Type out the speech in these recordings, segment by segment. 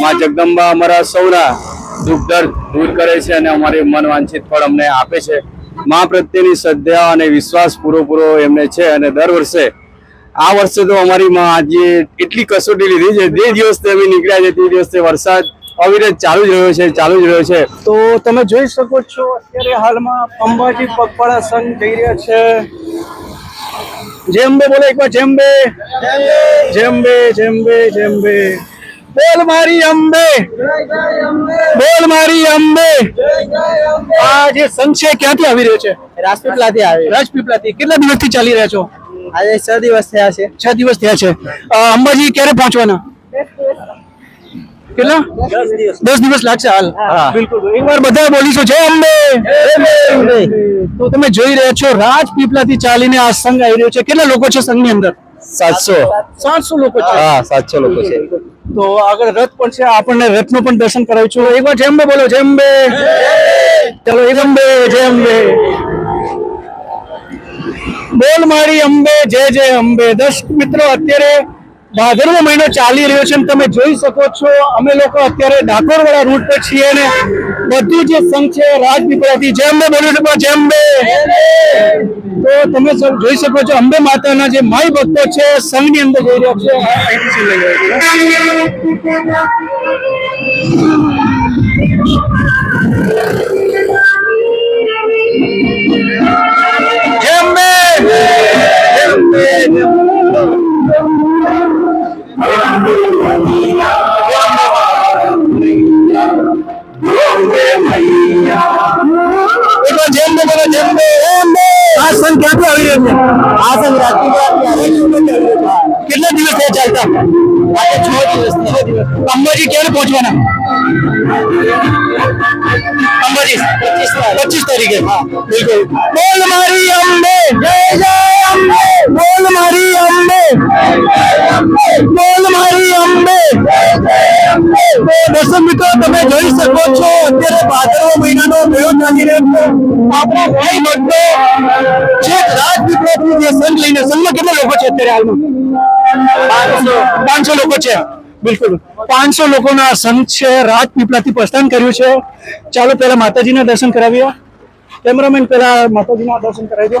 માં જગદંબા અમારા સૌના દુઃખ દર્દ દૂર કરે છે અને અમારી મન વાંછિત ફળ અમને આપે છે. માં પ્રત્યેની શ્રદ્ધા અને વિશ્વાસ પૂરો એમને છે અને દર વર્ષે આ વર્ષે તો અમારી માં આજે એટલી કસોટી લીધી છે. જે દિવસથી અમે નીકળ્યા છે, તે દિવસે વરસાદ અવિરત ચાલુ જ રહ્યો છે ચાલુ જ રહ્યો છે. તો તમે જોઈ શકો છો અત્યારે હાલમાં અંબાજી પગપાળા સંઘ જઈ રહ્યા છે. જેમ્બે બોલે એકવાર જેમ્બે જેમ્બે જેમ્બે જેમ્બે બોલ મારી અંબે. બોલ મારી અંબે. આ જે સંઘ છે ક્યાંથી આવી રહ્યો છે? રાજપીપળાથી આવે રાજપીપલાથી કેટલા દિવસથી ચાલી રહ્યા છો? આજે છ દિવસ થયા છે. છ દિવસ થયા છે. અંબાજી ક્યારે પહોંચવાના? કેટલા? દસ દિવસ લાગશે હાલ? બિલકુલ. એકવાર બધા બોલીશું. જય અંબે! તો તમે જોઈ રહ્યા છો રાજપીપળાથી ચાલીને આ સંઘ આવી રહ્યો છે. કેટલા લોકો છે સંઘની અંદર? સાતસો. સાતસો લોકો છે. હા સાતસો લોકો છે. તો આગળ રથ પણ છે. આપણને રથનું પણ દર્શન કરાવ્યું. છું એકવાર જય અંબે બોલો જય અંબે! ચલો એક અંબે જય અંબે! બોલ મારી અંબે જય જય અંબે. દસ મિત્રો અત્યારે ભાદરવો મહિનો ચાલી રહ્યો છે તમે જોઈ શકો છો, અમે લોકો અત્યારે ડાકોરવાળા રૂટ પર છીએ ને બધું જે સંઘ છે, રાજપીપળાથી જેમ અંબે બોલીવુડમાં જેમ બે તો તમે સૌ જોઈ શકો છો, અંબે માતાના જે માય ભક્તો છે, સંઘની અંદર જઈ રહ્યા છે. એકવાર જય અંબે બોલો જેમ અંબે જય અંબે આ સંઘ ક્યાંથી આવી રહ્યો છે? આ સંઘ કેટલા દિવસ થયા ચાલતા? આજે છ દિવસ અંબાજી ક્યારે પહોંચવાના? અંબાજી. પચીસ તારીખે. બિલકુલ. બોલ મારી અંબે જય જય અંબે. બોલ મારી અંબે. બોલ મારી અંબે. તો દર્શક મિત્રો તમે જોઈ શકો છો અત્યારે ભાદરવો મહિનાનો પ્રયોગ ચાલી રહ્યો છે. આપણા ભાઈ ભક્તો જે સંઘ લઈને સંઘમાં કેટલા લોકો છે અત્યારે હાલમાં? પાંચસો. લોકો છે. બિલકુલ. પાંચસો લોકોના આ સંઘ છે રાજપીપળાથી પ્રસ્થાન કર્યું છે. ચાલો પહેલા માતાજીના દર્શન કરાવીએ. કેમેરામેન પહેલા માતાજીના દર્શન કરાવી દો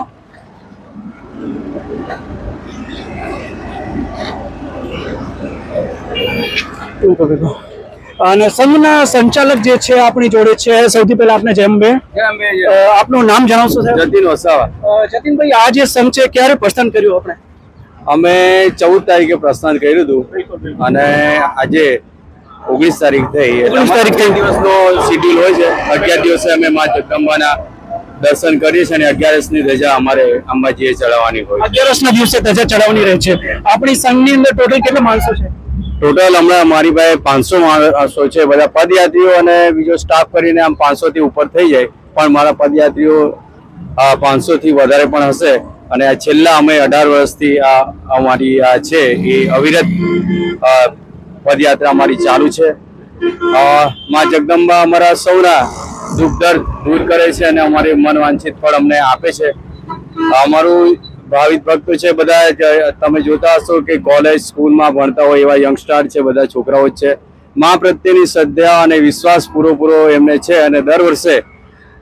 એવું કરી દો. અને સંઘના સંચાલક જે છે આપણી જોડે છે સૌથી પહેલા આપણે જેમ બે આપનું નામ જણાવશો સાહેબ? જતીન વસાવા. જતીનભાઈ આ જે સંઘ છે ક્યારે પ્રસ્થાન કર્યું આપણે? અમે ચૌદ તારીખે પ્રસ્થાન કર્યું હતું. અને આજે ઓગણીસ તારીખ થઈ. ઓગણીસ 19 તારીખ થઈ. દિવસનો શિડ્યુલ હોય છે. અગિયાર દિવસે અમે મા જગદંબાના દર્શન કરીએ છીએ અને અગિયારસની રજા અમારે અંબાજીએ ચડાવવાની હોય અગિયારસ ના દિવસે રજા ચડાવવાની રહે છે. આપણી સંઘની અંદર ટોટલ કેટલા માણસો છે? ટોટલ હમણાં મારી પાસે પાંચસો માણસો છે બધા પદયાત્રીઓ અને બીજો સ્ટાફ કરીને આમ પાંચસો થી ઉપર થઈ જાય. પણ મારા પદયાત્રીઓ પાંચસો થી વધારે પણ હશે. અને છેલ્લા અમે અઢાર વર્ષથી આ અમારી આ છે એ અવિરત પદયાત્રા અમારી ચાલુ છે. માં જગદંબા અમારા સૌના દુઃખ દર્દ દૂર કરે છે અને અમારી મન વાંછિત ફળ અમને આપે છે. અમારું ભાવિક ભક્તો છે બધા તમે જોતા હશો કે કોલેજ સ્કૂલમાં ભણતા હોય એવા યંગસ્ટાર છે, બધા છોકરાઓ છે. માં પ્રત્યેની શ્રદ્ધા અને વિશ્વાસ પૂરો એમને છે અને દર વર્ષે,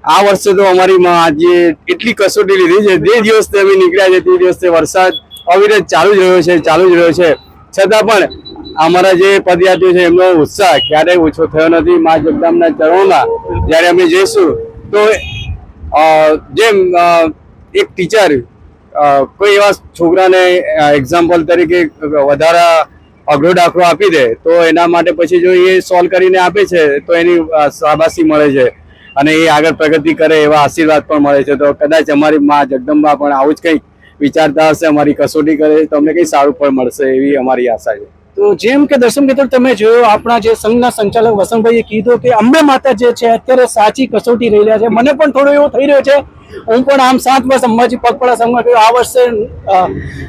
આ વર્ષે તો અમારી માં આજે એટલી કસોટી લીધી છે. જે દિવસથી અમે નીકળ્યા છે તે દિવસે વરસાદ અવિરત ચાલુ જ રહ્યો છે, ચાલુ જ રહ્યો છે. છતાં પણ અમારા જે પદયાત્રીઓ છે, એમનો ઉત્સાહ ક્યારેય ઓછો થયો નથી. મા જગદામના ચરણોમાં જ્યારે અમે જઈશું, તો જેમ એક ટીચર કોઈ એવા છોકરાને એક્ઝામ્પલ તરીકે વધારે અઘરો દાખલો આપી દે, તો એના માટે પછી જો એ સોલ્વ કરીને આપે છે, તો એની શાબાશી મળે છે. અને એ આગળ પ્રગતિ કરે એવા આશીર્વાદ પણ મળે છે. તો કદાચ અમારી મા જગદંબા પણ આવું જ કંઈક વિચારતા હશે, અમારી કસોટી કરે, તો અમને કંઈ સારું પણ મળશે એવી અમારી આશા છે. તો જેમ કે દર્શન મિત્રો તમે જોયો, આપણા જે સંઘના સંચાલક વસંતભાઈએ કીધું કે અંબે માતા જે છે, અત્યારે સાચી કસોટી રહી રહ્યા છે. મને પણ થોડો એવો થઈ રહ્યો છે. હું પણ આમ સાત વર્ષ અંબાજી પગપાળા સંઘમાં ગયો. આ વર્ષે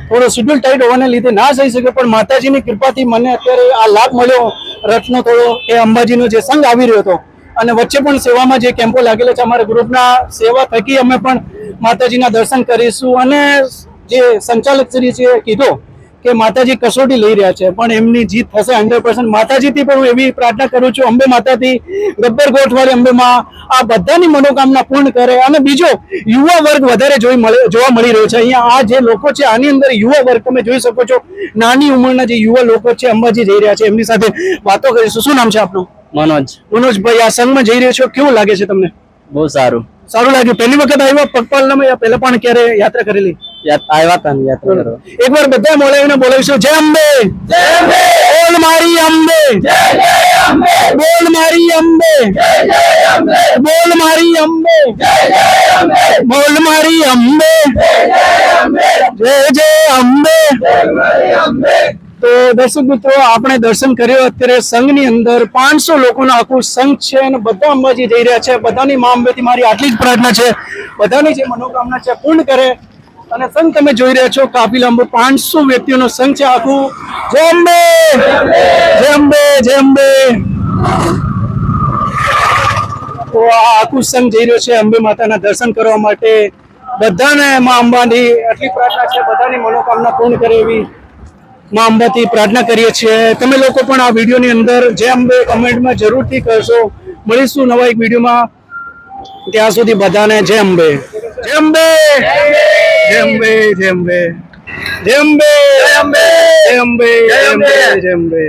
થોડો શેડ્યુલ ટાઈટ હોવાને લીધે ના જઈ શક્યો, પણ માતાજીની કૃપાથી મને અત્યારે આ લાભ મળ્યો. રથનો થોડો કે અંબાજીનો જે સંઘ આવી રહ્યો હતો. અને વચ્ચે પણ સેવામાં જે કેમ્પો લાગેલા છે, અમારા ગ્રુપના સેવા થકી અમે પણ માતાજીના દર્શન કરીશું. અને જે સંચાલક શ્રી છે કીધું કે માતાજી કસોટી લઈ રહ્યા છે પણ એમની જીત થશે હંડ્રેડ પર્સન્ટ માતાજીથી પણ હું એવી પ્રાર્થના કરું છું અંબે માતાથી ગબ્બર ગોઠવાળી અંબે માં આ બધાની મનોકામના પૂર્ણ કરે અને બીજો યુવા વર્ગ વધારે જોઈ મળે જોવા મળી રહ્યો છે. અહીંયા આ જે લોકો છે આની અંદર યુવા વર્ગ તમે જોઈ શકો છો. નાની ઉંમરના જે યુવા લોકો છે અંબાજી જઈ રહ્યા છે. એમની સાથે વાતો કરીશું. શું નામ છે આપનું? મનોજ. મનોજભાઈ આ સંઘમાં જઈ રહ્યો છો. કેવું લાગે છે તમને? બહુ સારું. સારું લાગ્યું. પહેલી વખત આવ્યા પગપાલનામાં યા પહેલા પણ ક્યારે યાત્રા કરેલી? આવ્યા હતા યાત્રા કરવા. એકવાર બધા મોલાવીને બોલાવીશું. જય અંબે! બોલ મારી અંબે! બોલ મારી અંબે! બોલ મારી અંબે! બોલ મારી અંબે! જય જય અંબે! તો દર્શક મિત્રો, આપણે દર્શન કર્યો. અત્યારે સંઘની અંદર પાંચસો લોકોનો આખું સંઘ છે અને બધા અંબાજી જઈ રહ્યા છે. બધાની મા અંબેથી મારી આટલી જ પ્રાર્થના છે. બધાની જે મનોકામના છે, પૂર્ણ કરે. અને સંઘ તમે જોઈ રહ્યા છો કાફી લાંબો પાંચસો વ્યક્તિઓનો સંઘ છે આખું. જય અંબે! જય અંબે! જય અંબે! તો આ આખું સંઘ જઈ રહ્યો છે અંબે માતાના દર્શન કરવા માટે. બધાને મા અંબાની આટલી પ્રાર્થના છે, બધાની મનોકામના પૂર્ણ કરે એવી મા અંબાથી પ્રાર્થના કરીએ છીએ. તમે લોકો પણ આ વિડીયોની અંદર જે અંબે કમેન્ટમાં જરૂરથી કરશો મળીશું નવા એક વિડીયોમાં. ત્યાં સુધી બધાને જય અંબે જય અંબે. જય અંબે. જય અંબે જય અંબે. જય અંબે. જય અંબે જય અંબે જય અંબે.